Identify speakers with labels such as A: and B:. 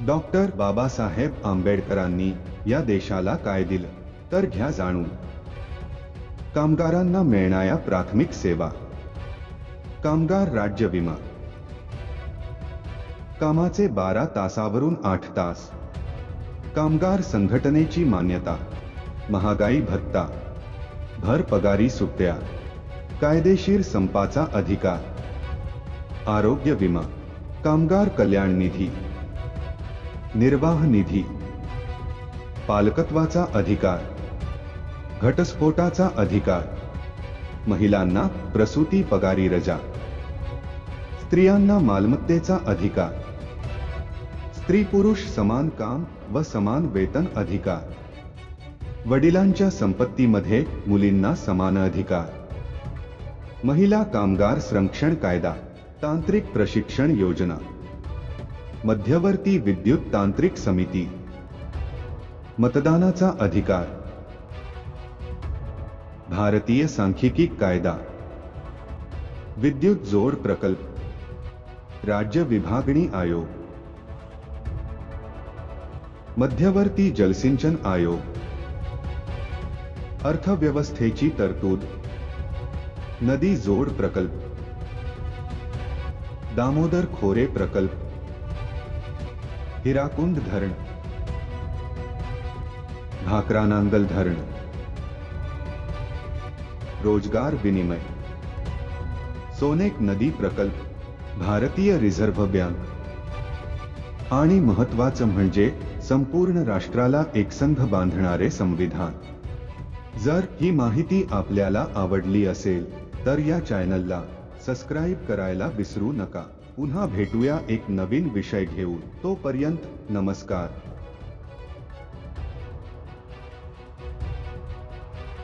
A: Doctor Babasaheb आंबेडकरांनी या देशाला काय दिलं? तर घ्या जाणून. कामगारांना मिळणाऱ्या प्राथमिक सेवा. कामगार राज्य विमा. कामाचे बारा तासावरून आठ तास. कामगार संघटनेची मान्यता. महागाई भत्ता. भर पगारी सुट्ट्या. कायदेशीर संपाचा अधिकार. आरोग्य विमा. कामगार कल्याण निधी. निर्वाह निधी. पालकत्वाचा अधिकार. घटस्फोटाचा अधिकार. महिलांना प्रसूती पगारी रजा. स्त्रियांना मालमत्तेचा अधिकार. स्त्री पुरुष समान काम व समान वेतन अधिकार. वडिलांच्या संपत्तीमध्ये मुलींना समान अधिकार. महिला कामगार संरक्षण कायदा तांत्रिक प्रशिक्षण योजना. मध्यवर्ती विद्युत तांत्रिक समिती. मतदानाचा अधिकार. भारतीय सांख्यिकी कायदा. विद्युत जोड प्रकल्प. राज्य विभागणी आयोग. मध्यवर्ती जलसिंचन आयोग. अर्थव्यवस्थेची तरतूद. नदी जोड प्रकल्प. दामोदर खोरे प्रकल्प. हिराकुंड धरण. भाकरा नांगल धरण. रोजगार विनिमय. सोनेक नदी प्रकल्प भारतीय रिझर्व्ह बँक. आणि महत्वाचं म्हणजे संपूर्ण राष्ट्राला एकसंघ बांधणारे संविधान. जर ही माहिती आपल्याला आवडली असेल तर या चॅनलला सबस्क्राईब करायला विसरू नका. पुन्हा भेटूया एक नवीन विषय घेऊन. तोपर्यंत नमस्कार.